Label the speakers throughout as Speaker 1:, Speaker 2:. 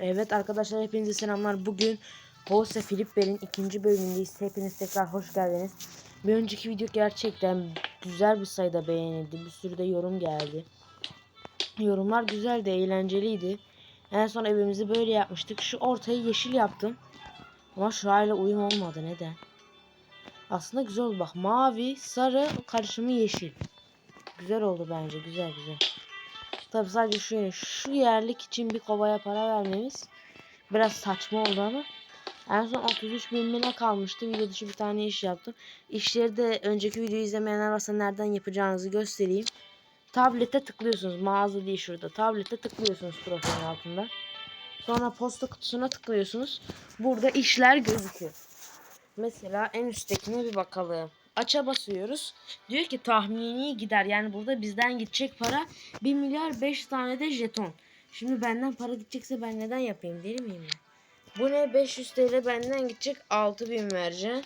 Speaker 1: Evet arkadaşlar hepinize selamlar. Bugün Jose Filipper'in ikinci bölümündeyiz. Hepiniz tekrar hoş geldiniz. Bir önceki video gerçekten güzel bir sayıda beğenildi. Bir sürü de yorum geldi. Yorumlar güzeldi, eğlenceliydi. En son evimizi böyle yapmıştık. Şu ortayı yeşil yaptım. Ama şurayla uyum olmadı. Neden? Aslında güzel oldu. Bak mavi, sarı, karışımı yeşil. Güzel oldu bence. Güzel güzel. Tabi sadece şu, şu yerlik için bir kovaya para vermemiz biraz saçma oldu ama en son 33 bin kalmıştı. Video dışı bir tane iş yaptım. İşleri de önceki videoyu izlemeyenler varsa nereden yapacağınızı göstereyim. Tablete tıklıyorsunuz. Mağaza değil şurada. Tablete tıklıyorsunuz profilin altında. Sonra posta kutusuna tıklıyorsunuz. Burada işler gözüküyor. Mesela en üsttekine bir bakalım. Aç'a basıyoruz. Diyor ki tahmini gider. Yani burada bizden gidecek para 1 milyar 5 tane de jeton. Şimdi benden para gidecekse ben neden yapayım değil miyim? Bu ne 500 TL benden gidecek 6000 vereceğim.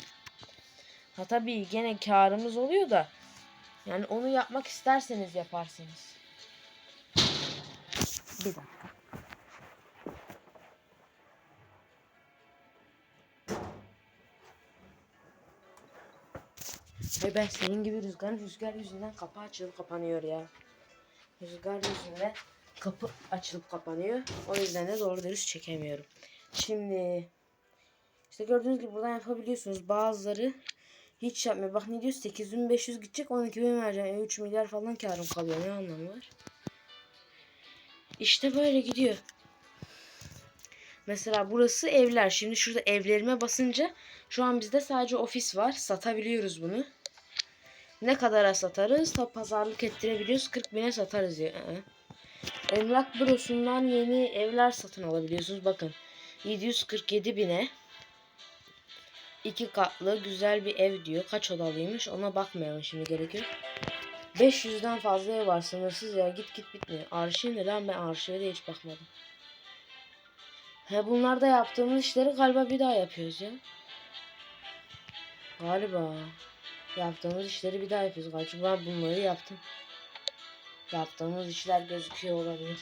Speaker 1: Ha tabii gene karımız oluyor da. Yani onu yapmak isterseniz yaparsınız. Bir dakika. Ve ben senin gibi rüzgar rüzgar yüzünden kapı açılıp kapanıyor ya. Rüzgar yüzünden kapı açılıp kapanıyor. O yüzden de doğru dürüst çekemiyorum. Şimdi işte gördüğünüz gibi buradan yapabiliyorsunuz. Bazıları hiç yapmıyor. Bak ne diyor 8500 gidecek 12000 vereceğim. E, 3 milyar falan karım kalıyor. Ne anlamı var? İşte böyle gidiyor. Mesela burası evler. Şimdi şurada evlerime basınca şu an bizde sadece ofis var. Satabiliyoruz bunu. Ne kadara satarız? Tabi pazarlık ettirebiliyoruz. 40 bine satarız ya. Ee. Emlak bürosundan yeni evler satın alabiliyorsunuz. Bakın 747 bine iki katlı güzel bir ev diyor. Kaç odalıymış ona bakmayalım şimdi gerekiyor. 500'den fazla ev var sınırsız ya git git bitmiyor. Arşiv ne lan ben arşive de hiç bakmadım. He bunlarda yaptığımız işleri galiba bir daha yapıyoruz ya. Galiba. Yaptığımız işleri bir daha yapıyoruz galiba. Bunları yaptım. Yaptığımız işler gözüküyor olabilir.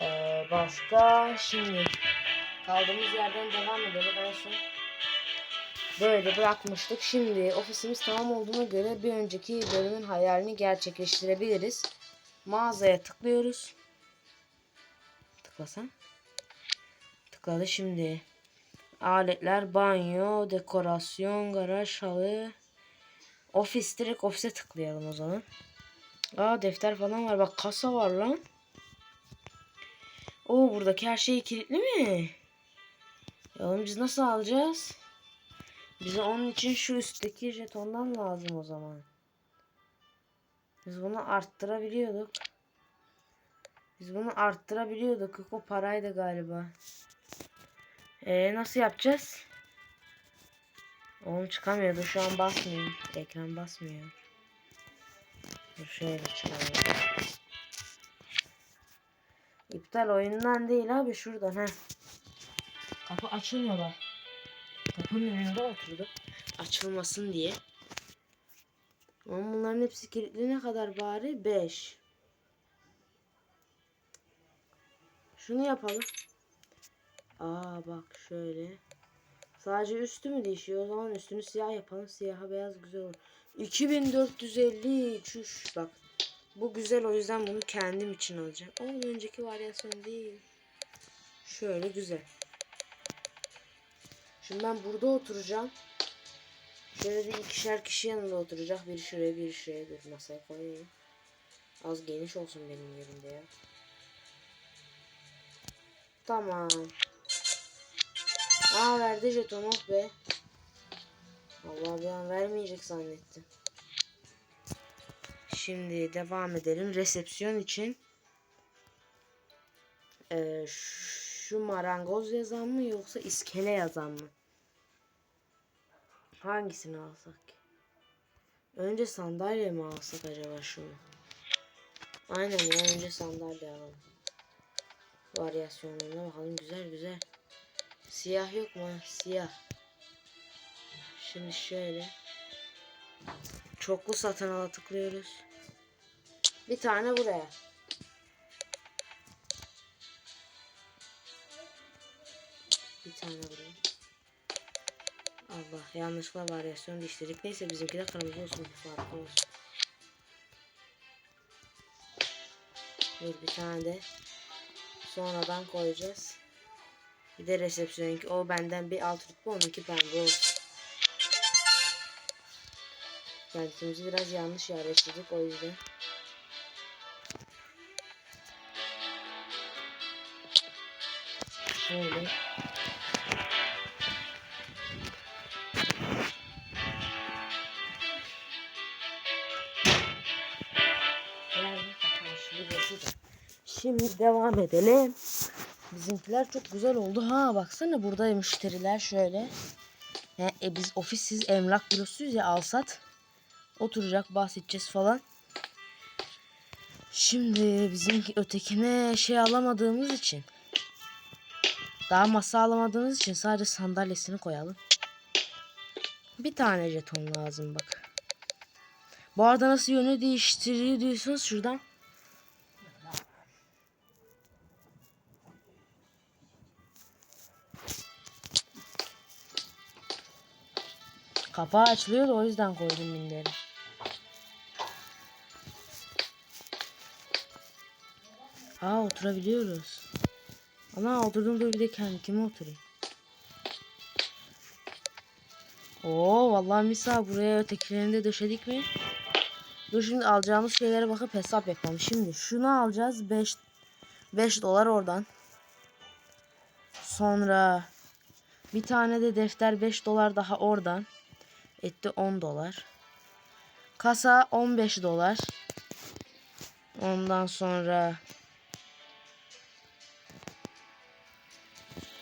Speaker 1: Ee, başka şimdi kaldığımız yerden devam edelim. En son böyle bırakmıştık. Şimdi ofisimiz tamam olduğuna göre bir önceki bölümün hayalini gerçekleştirebiliriz. Mağazaya tıklıyoruz. Tıklasan. Tıkladı şimdi. Aletler, banyo, dekorasyon, garaj halı. Ofis direkt ofise tıklayalım o zaman. Aa defter falan var. Bak kasa var lan. Oo buradaki her şey kilitli mi? Ya oğlum biz nasıl alacağız? Bize onun için şu üstteki jetondan lazım o zaman. Biz bunu arttırabiliyorduk. Biz bunu arttırabiliyorduk. O paraydı galiba. Ee, nasıl yapacağız? Oğlum çıkamıyordu. Şu an basmıyor. Ekran basmıyor. Dur şöyle çıkamıyor. İptal oyundan değil abi şuradan ha. Kapı açılmıyor bak. Kapının önünde oturduk. Açılmasın diye. Ama bunların hepsi kilitli ne kadar bari? 5. Şunu yapalım. Aa bak şöyle. Sadece üstü mü değişiyor? O zaman üstünü siyah yapalım. Siyaha beyaz güzel olur. 2450 çüş bak. Bu güzel o yüzden bunu kendim için alacağım. Onun önceki varyasyon değil. Şöyle güzel. Şimdi ben burada oturacağım. Şöyle bir ikişer kişi yanında oturacak. Biri şuraya biri şuraya dur masaya koyayım. Az geniş olsun benim yerimde ya. Tamam. Aa verdi jeton oh be. Allah bir an vermeyecek zannettim. Şimdi devam edelim. Resepsiyon için ee, şu marangoz yazan mı yoksa iskele yazan mı? Hangisini alsak ki? Önce sandalye mi alsak acaba şunu? Aynen önce sandalye alalım. Varyasyonlarına bakalım güzel güzel. Siyah yok mu? Siyah. Şimdi şöyle. Çoklu satın ala tıklıyoruz. Bir tane buraya. tane buraya. Allah yanlışlıkla varyasyon değiştirdik. Neyse bizimki de kırmızı olsun. Farklı olsun. Bir, bir tane de sonradan koyacağız. Bir de resepsiyonunki o benden bir alt rütbe onunki pembe olsun. Kendimizi biraz yanlış yerleştirdik o yüzden. Şöyle. Şimdi devam edelim. Bizimkiler çok güzel oldu. Ha baksana burada müşteriler şöyle. He, e, biz ofissiz emlak bürosuyuz ya alsat. Oturacak bahsedeceğiz falan. Şimdi bizim ötekine şey alamadığımız için daha masa alamadığımız için sadece sandalyesini koyalım. Bir tane jeton lazım bak. Bu arada nasıl yönü değiştiriyor diyorsunuz şuradan. Kapağı açılıyor o yüzden koydum minderi. Aa oturabiliyoruz. Ana oturdum dur bir de kendi kime oturayım. Oo vallahi misal buraya ötekilerini de döşedik mi? Dur şimdi alacağımız şeylere bakıp hesap yapalım. Şimdi şunu alacağız 5 5 dolar oradan. Sonra bir tane de defter 5 dolar daha oradan. Etti 10 dolar. Kasa 15 dolar. Ondan sonra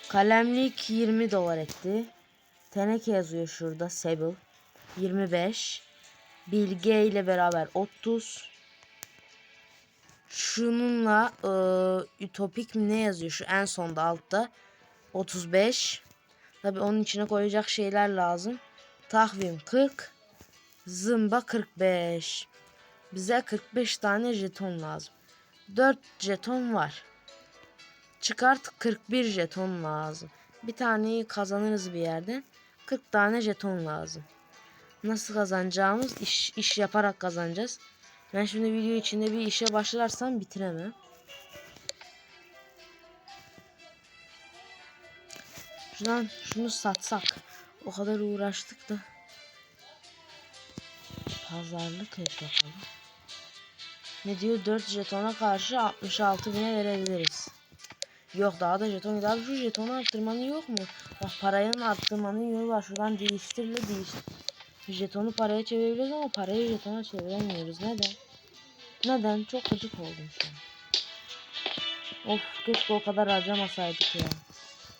Speaker 1: kalemlik 20 dolar etti. Teneke yazıyor şurada Sebel 25. Bilge ile beraber 30. Şununla e, ütopik mi ne yazıyor şu en sonda altta 35. Tabi onun içine koyacak şeyler lazım. Tahvim 40. Zımba 45. Bize 45 tane jeton lazım. 4 jeton var. Çıkart 41 jeton lazım. Bir taneyi kazanırız bir yerden. 40 tane jeton lazım. Nasıl kazanacağımız iş, iş yaparak kazanacağız. Ben şimdi video içinde bir işe başlarsam bitiremem. Şuradan şunu satsak. O kadar uğraştık da. Pazarlık et bakalım. Ne diyor? 4 jetona karşı 66 bine verebiliriz. Yok daha da jeton gider. Şu jetonu arttırmanın yok mu? Bak parayı arttırmanın yolu var. Şuradan değiştirle değiştir. Jetonu paraya çevirebiliyoruz ama parayı jetona çeviremiyoruz. Neden? Neden? Çok gıcık oldum şu an. Of keşke o kadar harcamasaydık ya.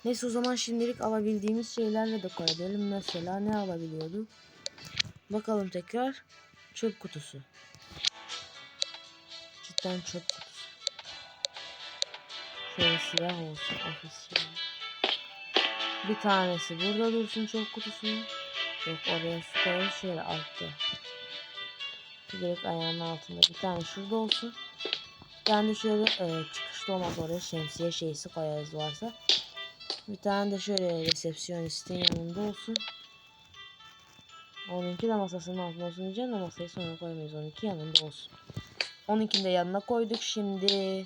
Speaker 1: Neyse o zaman şimdilik alabildiğimiz şeylerle de koyalım. Mesela ne alabiliyorduk? Bakalım tekrar. Çöp kutusu. Cidden çöp kutusu. Şöyle siyah olsun ofis şeyi. Bir tanesi burada dursun çöp kutusunun. Yok oraya su koyalım şöyle altta. Direkt ayağının altında. Bir tane şurada olsun. Tane de şöyle e, çıkışta olmaz oraya şemsiye şeysi koyarız varsa. Bir tane de şöyle resepsiyonistin yanında olsun. Onunki de masasının altında olsun diyeceğim de masayı sonra koyamayız. Onunki yanında olsun. Onunkini de yanına koyduk şimdi.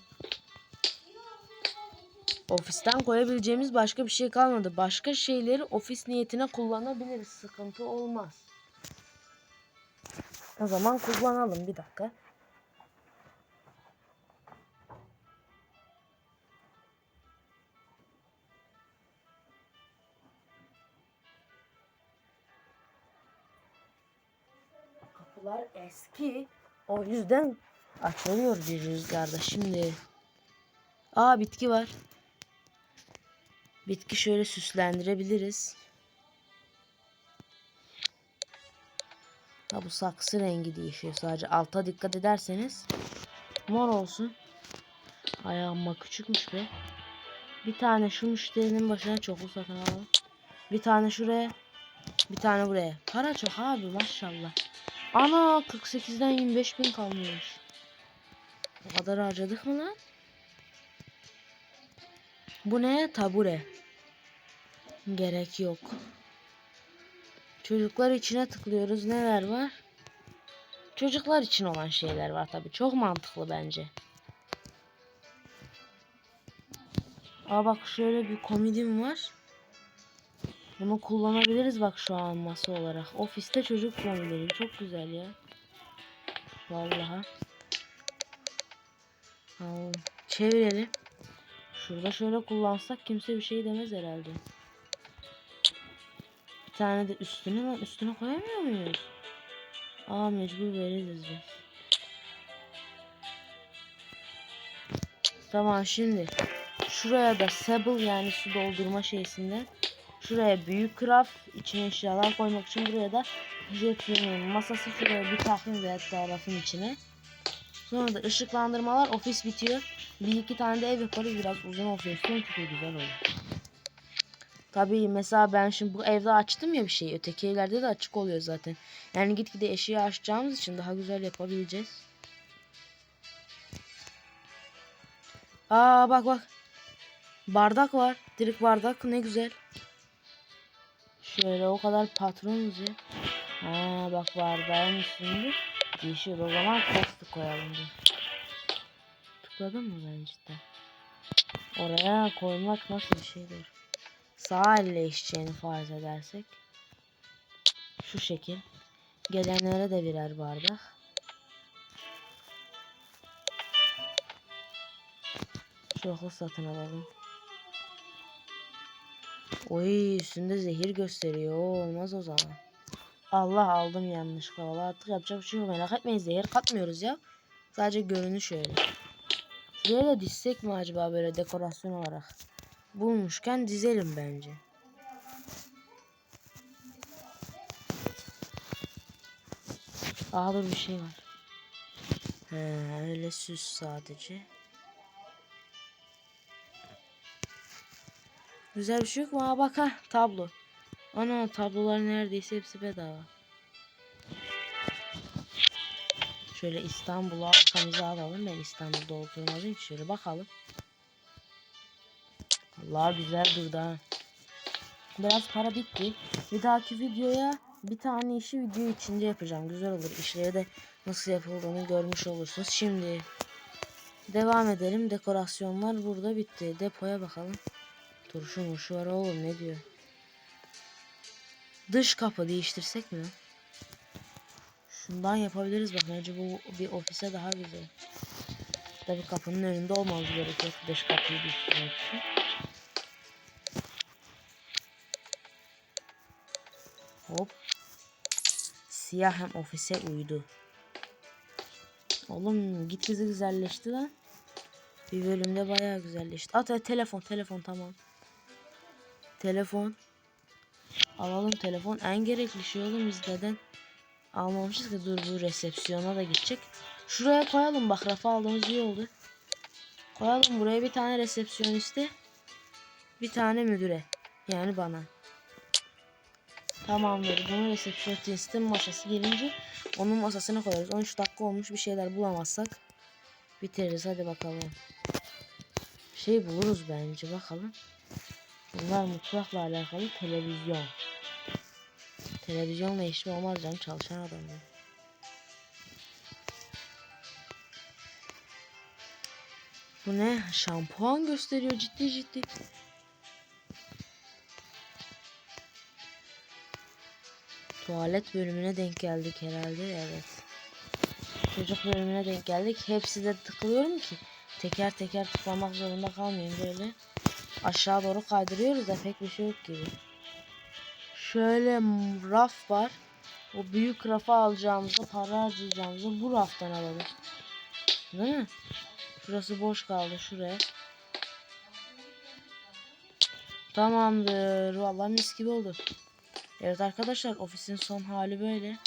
Speaker 1: Ofisten koyabileceğimiz başka bir şey kalmadı. Başka şeyleri ofis niyetine kullanabiliriz. Sıkıntı olmaz. O zaman kullanalım bir dakika. Eski. O yüzden açılıyor bir rüzgarda. Şimdi Aa bitki var. Bitki şöyle süslendirebiliriz. Ha bu saksı rengi değişiyor sadece. Alta dikkat ederseniz mor olsun. Ayağıma küçükmüş be. Bir tane şu müşterinin başına çoklu satın alalım. Bir tane şuraya. Bir tane buraya. Para çok abi maşallah. Ana 48'den 25 bin kalmış. O kadar harcadık mı lan? Bu ne? Tabure. Gerek yok. Çocuklar içine tıklıyoruz. Neler var? Çocuklar için olan şeyler var tabii. Çok mantıklı bence. Aa bak şöyle bir komedim var. Bunu kullanabiliriz bak şu an masa olarak. Ofiste çocuk komileri çok güzel ya. Vallahi. Al, çevirelim. Şurada şöyle kullansak kimse bir şey demez herhalde. Bir tane de üstüne lan üstüne koyamıyor muyuz? Aa mecbur veririz biz. Tamam şimdi şuraya da sable yani su doldurma şeysinden şuraya büyük raf içine eşyalar koymak için buraya da jetinin masası şuraya bir takayım ve hatta rafın içine. Sonra da ışıklandırmalar ofis bitiyor. Bir iki tane de ev yaparız biraz uzun olsun çünkü güzel olur. Tabii mesela ben şimdi bu evde açtım ya bir şeyi. Öteki evlerde de açık oluyor zaten. Yani gitgide eşiği açacağımız için daha güzel yapabileceğiz. Aa bak bak. Bardak var. Direkt bardak ne güzel. Şöyle o kadar patronuz ya. Ha bak bardağın üstünde yeşil. O zaman post koyalım. Bir. Tıkladın mı ben cidden? Oraya koymak nasıl bir şeydir? Sağ elle içeceğini farz edersek. Şu şekil. Gelenlere de birer bardak. Çoklu satın alalım. Oy üstünde zehir gösteriyor. Olmaz o zaman. Allah aldım yanlış kavalı. Artık yapacak bir şey yok. Merak etmeyin zehir katmıyoruz ya. Sadece görünüş öyle. Şuraya da dizsek mi acaba böyle dekorasyon olarak? Bulmuşken dizelim bence. Aa dur bir şey var. He, öyle süs sadece. Güzel bir şey yok mu? Aa bak ha tablo. Ana tablolar neredeyse hepsi bedava. Şöyle İstanbul'u arkamıza alalım. Ben İstanbul'da oturmadığım için şöyle bakalım. Allah güzel durdu ha. Biraz para bitti. Bir dahaki videoya bir tane işi video içinde yapacağım. Güzel olur. İşleri de nasıl yapıldığını görmüş olursunuz. Şimdi devam edelim. Dekorasyonlar burada bitti. Depoya bakalım. Turşu murşu var oğlum ne diyor? Dış kapı değiştirsek mi? Şundan yapabiliriz bak bence bu bir ofise daha güzel. Tabi kapının önünde olmamız gerekiyor dış kapıyı değiştirmek için. Hop. Siyah hem ofise uydu. Oğlum git bizi güzelleşti lan. Bir bölümde bayağı güzelleşti. At telefon telefon tamam. Telefon. Alalım telefon. En gerekli şey oğlum biz neden almamışız ki dur bu resepsiyona da gidecek. Şuraya koyalım bak rafa aldığımız iyi oldu. Koyalım buraya bir tane resepsiyoniste. Bir tane müdüre. Yani bana. Tamamdır. Bunu resepsiyonistin masası gelince onun masasına koyarız. 13 dakika olmuş bir şeyler bulamazsak bitiririz. Hadi bakalım. Şey buluruz bence bakalım. Bunlar mutfakla alakalı televizyon. Televizyonla işim olmaz canım çalışan adamım. Bu ne? Şampuan gösteriyor ciddi ciddi. Tuvalet bölümüne denk geldik herhalde. Evet. Çocuk bölümüne denk geldik. Hepsi de tıklıyorum ki teker teker tıklamak zorunda kalmayayım böyle. Aşağı doğru kaydırıyoruz da pek bir şey yok gibi. Şöyle raf var. O büyük rafa alacağımızı, para harcayacağımızı bu raftan alalım. Değil mi? Şurası boş kaldı şuraya. Tamamdır. Vallahi mis gibi oldu. Evet arkadaşlar ofisin son hali böyle.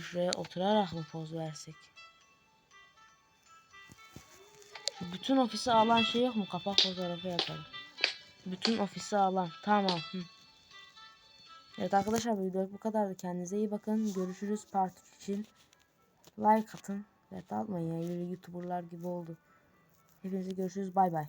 Speaker 1: Şuraya oturarak mı poz versek? Bütün ofisi alan şey yok mu? Kapak fotoğrafı yapalım. Bütün ofisi alan. Tamam. Hı. Evet arkadaşlar bu video bu kadardı. Kendinize iyi bakın. Görüşürüz part 3 için. Like atın. Evet atmayın ya. Böyle youtuberlar gibi oldu. Hepinize görüşürüz. Bay bay.